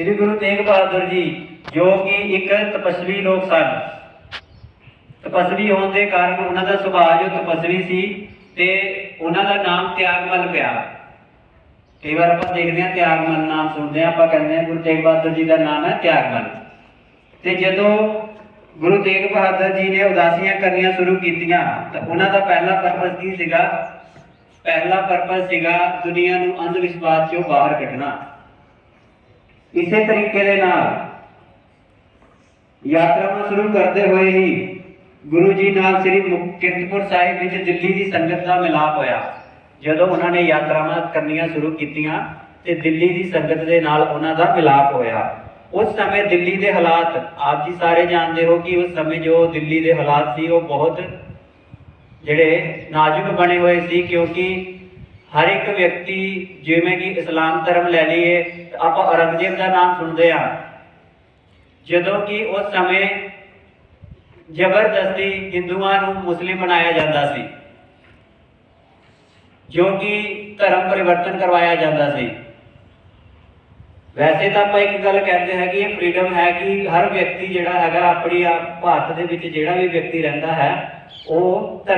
ਸ੍ਰੀ ਗੁਰੂ ਤੇਗ ਬਹਾਦਰ ਜੀ, ਜੋ ਕਿ ਇੱਕ ਤਪਸਵੀ ਲੋਕ ਸਨ। ਤਪਸਵੀ ਹੋਣ ਦੇ ਕਾਰਨ ਉਹਨਾਂ ਦਾ ਸੁਭਾਅ ਜੋ ਤਪਸਵੀ ਸੀ ਤੇ ਉਹਨਾਂ ਦਾ ਨਾਮ ਤਿਆਗਮਲ ਪਿਆ। ਕਈ ਵਾਰ ਆਪਾਂ ਦੇਖਦੇ ਹਾਂ ਤਿਆਗਮਲ ਨਾਮ ਸੁਣਦੇ ਹਾਂ, ਆਪਾਂ ਕਹਿੰਦੇ ਹਾਂ ਗੁਰੂ ਤੇਗ ਬਹਾਦਰ ਜੀ ਦਾ ਨਾਮ ਹੈ ਤਿਆਗਮਲ। ਤੇ ਜਦੋਂ ਗੁਰੂ ਤੇਗ ਬਹਾਦਰ ਜੀ ਨੇ ਉਦਾਸੀਆਂ ਕਰਨੀਆਂ ਸ਼ੁਰੂ ਕੀਤੀਆਂ, ਤਾਂ ਉਹਨਾਂ ਦਾ ਪਹਿਲਾ ਪਰਪਸ ਕੀ ਸੀਗਾ? ਪਹਿਲਾ ਪਰਪਸ ਸੀਗਾ ਦੁਨੀਆ ਨੂੰ ਅੰਧ ਵਿਸ਼ਵਾਸ ਚੋਂ ਬਾਹਰ ਕੱਢਣਾ। ਇਸੇ ਤਰੀਕੇ ਦੇ ਨਾਲ ਯਾਤਰਾਵਾਂ ਸ਼ੁਰੂ ਕਰਦੇ ਹੋਏ ਹੀ ਗੁਰੂ ਜੀ ਨਾਲ ਸ੍ਰੀ ਮੁਕ- ਕੀਰਤਪੁਰ ਸਾਹਿਬ ਵਿੱਚ ਦਿੱਲੀ ਦੀ ਸੰਗਤ ਦਾ ਮਿਲਾਪ ਹੋਇਆ ਜਦੋਂ ਉਹਨਾਂ ਨੇ ਯਾਤਰਾਵਾਂ ਕਰਨੀਆਂ ਸ਼ੁਰੂ ਕੀਤੀਆਂ ਤੇ ਦਿੱਲੀ ਦੀ ਸੰਗਤ ਦੇ ਨਾਲ ਉਹਨਾਂ ਦਾ ਮਿਲਾਪ ਹੋਇਆ ਉਸ ਸਮੇਂ ਦਿੱਲੀ ਦੇ ਹਾਲਾਤ ਆਪ ਜੀ ਸਾਰੇ ਜਾਣਦੇ ਹੋ ਕਿ ਉਸ ਸਮੇਂ ਜੋ ਦਿੱਲੀ ਦੇ ਹਾਲਾਤ ਸੀ ਉਹ ਬਹੁਤ ਜਿਹੜੇ ਨਾਜ਼ੁਕ ਬਣੇ ਹੋਏ ਸੀ ਕਿਉਂਕਿ ਹਰ ਇੱਕ ਵਿਅਕਤੀ ਜਿਵੇਂ ਕਿ ਇਸਲਾਮ ਧਰਮ ਲੈ ਲਈਏ, ਆਪਾਂ ਔਰੰਗਜ਼ੇਬ ਦਾ ਨਾਮ ਸੁਣਦੇ ਆ ਜਦੋਂ ਕਿ ਉਸ ਸਮੇਂ ਜ਼ਬਰਦਸਤੀ ਹਿੰਦੂਆਂ ਨੂੰ ਮੁਸਲਿਮ ਬਣਾਇਆ ਜਾਂਦਾ ਸੀ, ਜੋ ਕਿ ਧਰਮ ਪਰਿਵਰਤਨ ਕਰਵਾਇਆ ਜਾਂਦਾ ਸੀ। ਵੈਸੇ ਤਾਂ ਆਪਾਂ ਇੱਕ ਗੱਲ ਕਹਿੰਦੇ ਹਾਂ ਕਿ ਇਹ ਫ੍ਰੀडम ਹੈ ਕਿ ਹਰ ਵਿਅਕਤੀ ਜਿਹੜਾ ਹੈਗਾ ਆਪਣੀ ਆਪ ਭਾਰਤ ਦੇ ਵਿੱਚ ਜਿਹੜਾ ਵੀ ਵਿਅਕਤੀ ਰਹਿੰਦਾ ਹੈ, ਉਹ ਧਰਮ